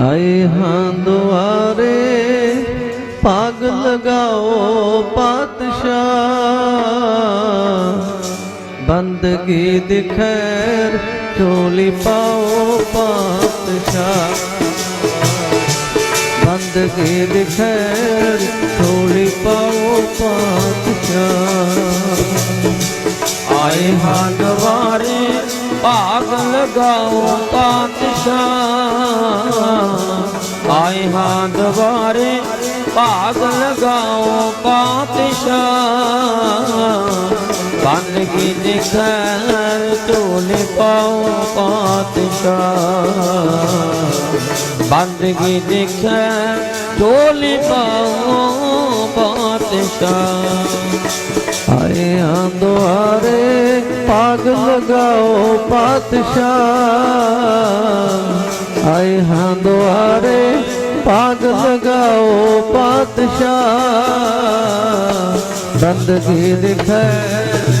ਆਏ ਹਾਂ ਦੁਆਰੇ ਪਾਗ ਲਗਾਓ ਪਾਤਸ਼ਾਹ। ਬੰਦਗੀ ਦੀ ਖੈਰ ਝੋਲੀ ਪਾਓ ਪਾਤਸ਼ਾਹ। ਬੰਦਗੀ ਦੀ ਖੈਰ ਝੋਲੀ ਪਾਓ ਪਾਤਸ਼ਾਹ। ਆਏ ਹਾਂ ਦੁਆਰੇ ਭਾਗ ਲਗਾਓ ਪਾਤਸ਼ਾਹ ਆਏ ਹਾਂ ਦਵਾਰੇ ਭਾਗ ਲਗਾਓ ਪਾਤਸ਼ਾਹ ਬੰਦਗੀ ਦੇ ਖੈਰ ਝੋਲੇ ਪਾਓ ਪਾਤਸ਼ਾਹ ਬੰਦਗੀ ਦੇ ਖੈਰ ਝੋਲੇ ਪਾਓ ਪਾਤਸ਼ਾਹ ਆਏ ਆਂ ਦੁਆਰੇ ਪਾਗ ਲਗਾਓ ਪਾਤਸ਼ਾਹ। ਆਏ ਹਾਂ ਦੁਆਰੇ ਪਾਗ ਲਗਾਓ ਪਾਤਸ਼ਾਹ। ਬੰਦਗੀ ਦਿਖੈ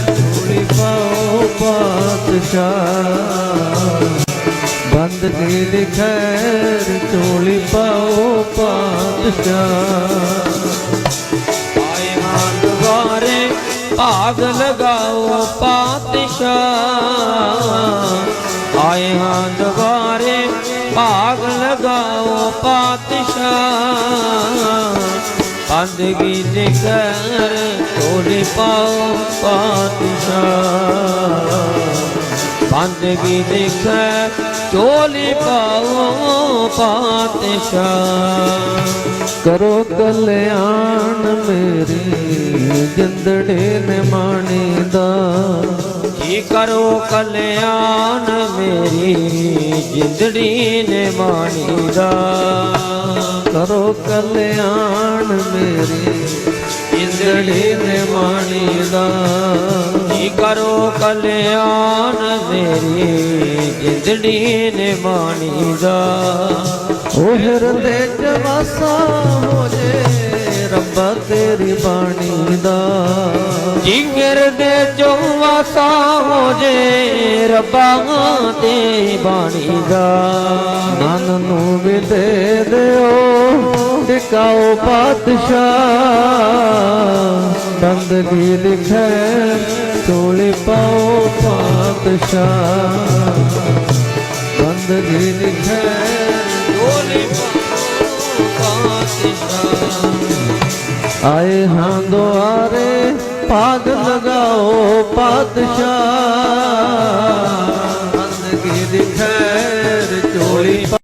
ਪੂਰੀ ਪਾਓ ਪਾਤਸ਼ਾਹ। ਬੰਦਗੀ ਦਿਖੈ ਚੋਲੀ ਪਾਓ ਪਾਤਸ਼ਾਹ। ਭਾਗ ਲਗਾਓ ਪਾਤਸ਼ਾਹ। ਆਏ ਹਾਂ ਦੁਆਰੇ, ਭਾਗ ਲਗਾਓ ਪਾਤਸ਼ਾਹ। ਬੰਦਗੀ ਦੇ ਕਰ ਢੋਲੇ ਪਾਓ ਪਾਤਸ਼ਾਹ। ਬੰਦਗੀ ਦੇ ਕਰ ਢੋਲੇ ਪਾਓ ਪਾਤਸ਼ਾਹ। ਕਰੋ ਕਲਿਆਣ ਮੇਰੇ ਜਿੰਦੜੇ ਨੇ ਮਾਣੀ ਦਾ। ਜੀ ਕਰੋ ਕਲਿਆਣ ਮੇਰੀ ਜਿੰਦੜੀ ਨੇ ਮਾਣੀ ਦਾ। ਕਰੋ ਕਲਿਆਣ ਮੇਰੀ ਜਿੰਦੜੀ ਨੇ ਮਾਣੀ ਦਾ। ਜੀ ਕਰੋ ਕਲਿਆਣ ਮੇਰੀ ਜਿੰਦੜੀ ਨੇ ਮਾਣੀ ਦਾ। ਉਹ ਹਿਰਦੇ ਚ ਵਾਸਾ ਹੋ ਜੇ। ਰੱਬਾ ਤੇਰੀ ਬਾਣੀ ਦਾ। ਜਿਗਰ ਦੇ ਚੋਂ ਹੋ ਜੇ ਰੱਬਾ ਤੇਰੀ ਬਾਣੀ ਦਾ। ਮਨ ਨੂੰ ਵੀ ਦੇ ਦਿਓ, ਟਿਕਾਓ ਪਾਤਸ਼ਾਹ। ਬੰਦਗੀ ਲਿਖੈ ਤੋਲੇ ਪਾਓ ਪਾਤਸ਼ਾਹ। ਬੰਦਗੀ ਲਿਖੈ ਢੋਲੇ ਪਾਤਸ਼ਾਹ। ਆਏ ਹਾਂ ਦੁਆਰੇ ਪਾਗ ਲਗਾਓ ਪਾਤਸ਼ਾਹ।